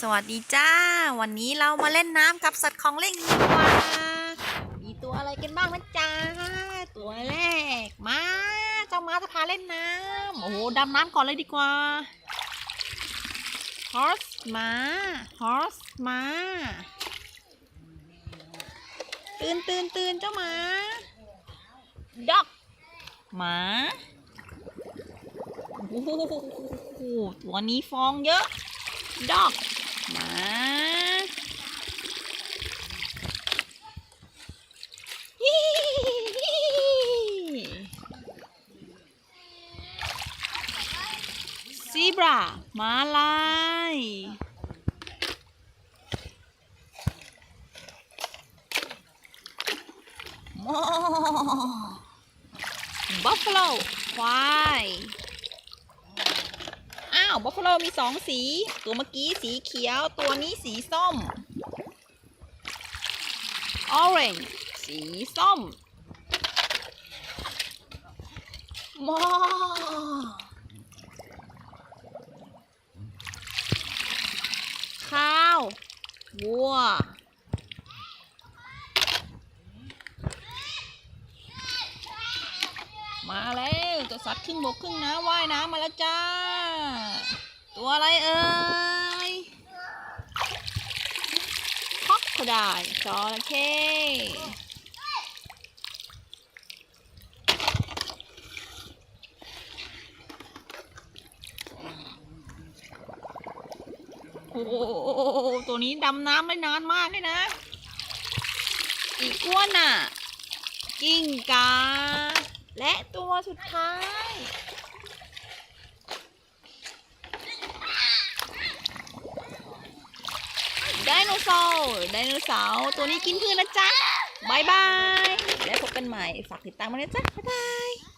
สวัสดีจ้า วันนี้เรามาเล่นน้ำกับสัตว์ของเล่นดีกว่า มีตัวอะไรกันบ้างนะจ๊ะตัวแรกมาเจ้าม้าจะพาเล่นน้ำโอ้โหดำน้ำก่อนเลยดีกว่า horse ม้า horse ม้าตื่นตื่นตื่นเจ้าหมา dog หมาโอ้โหตัวนี้ฟองเยอะ dog มาซีบรามาลายมอบัฟฟาโลควายาวบัฟฟาโลมีสองสี ตัวเมื่อกี้สีเขียว ตัวนี้สีส้ม orange สีส้มมอข้าววัวมาแล้วตัว สัตว์ครึ่งบกครึ่งน้ำว่ายน้ำมาแล้วจ้า ตัวอะไรเอ่ยคอกโคดายจระเข้โอ้โหตัวนี้ดำน้ำได้นานมากเลยนะ อีกอ้วนอะ กิ้งกา และตัวสุดท้าย ไดโนเสาร์ไดโนเสาร์ตัวนี้กินพืชนะจ๊ะบายบาย และพบกันใหม่ ฝากติดตามมาเลยจ้ะ บ๊ายบาย